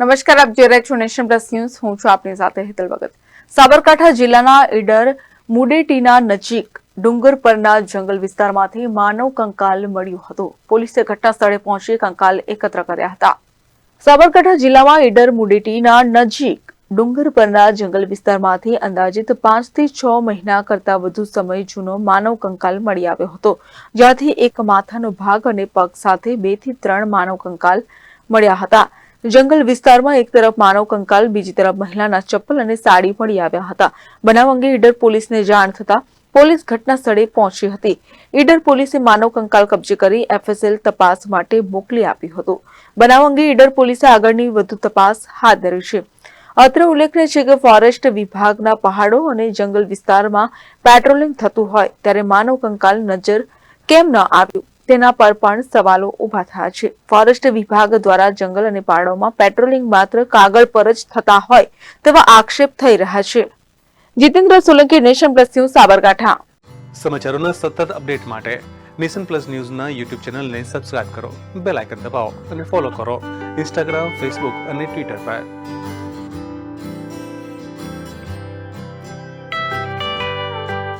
નમસ્કાર, આપ જોઈ રહ્યા છો નેશન પ્લસ ન્યૂઝ. હું છું આપની સાથે હેતલ ભગત. સાબરકાંઠા જિલ્લાના ઈડર મુડેટીના નજીક ડુંગર પરના જંગલ વિસ્તારમાંથી માનવ કંકાલ મળ્યો હતો. પોલીસે ઘટના સ્થળે પહોંચી કંકાલ એકત્ર કર્યા હતા. સાબરકાંઠા જિલ્લામાં ઈડર મુડેટીના નજીક ડુંગર પરના જંગલ વિસ્તારમાંથી અંદાજિત પાંચથી છ મહિના કરતા વધુ સમય જૂનો માનવ કંકાલ મળી આવ્યો હતો. જ્યાંથી એક માથાનો ભાગ અને પગ સાથે બેથી ત્રણ માનવ કંકાલ મળ્યા હતા. જંગલ વિસ્તારમાં એક તરફ માનવ કંકાલ, બીજી તરફ મહિલાના ચપ્પલ અને સાડી મળી આવ્યા હતા. બનાવ અંગે ઈડર પોલીસને જાણ થતા પોલીસ ઘટના સ્થળે પહોંચી હતી. ઈડર પોલીસે માનવ કંકાલ કબજે કરી એફએસએલ તપાસ માટે મોકલી આપ્યું હતું. બનાવ અંગે ઈડર પોલીસે આગળની વધુ તપાસ હાથ ધરી છે. અત્રે ઉલ્લેખનીય છે કે ફોરેસ્ટ વિભાગના પહાડો અને જંગલ વિસ્તારમાં પેટ્રોલિંગ થતું હોય ત્યારે માનવ કંકાલ નજર કેમ ન આવ્યું? તેના પર પણ સવાલો ઊભા થયા છે. ફોરેસ્ટ વિભાગ દ્વારા જંગલ અને પહાડોમાં પેટ્રોલિંગ માત્ર કાગળ પર જ થતા હોય તેવા આક્ષેપ થઈ રહ્યા છે. Jitendra Solanki, nation plus news, Sabarkantha. સમાચારોના સતત અપડેટ માટે નેશન પ્લસ ન્યૂઝના યુટ્યુબ ચેનલને સબસ્ક્રાઇબ કરો, બેલ આઇકન દબાવો અને ફોલો કરો. ઇન્સ્ટાગ્રામ, ફેસબુક અને ટ્વિટર પર.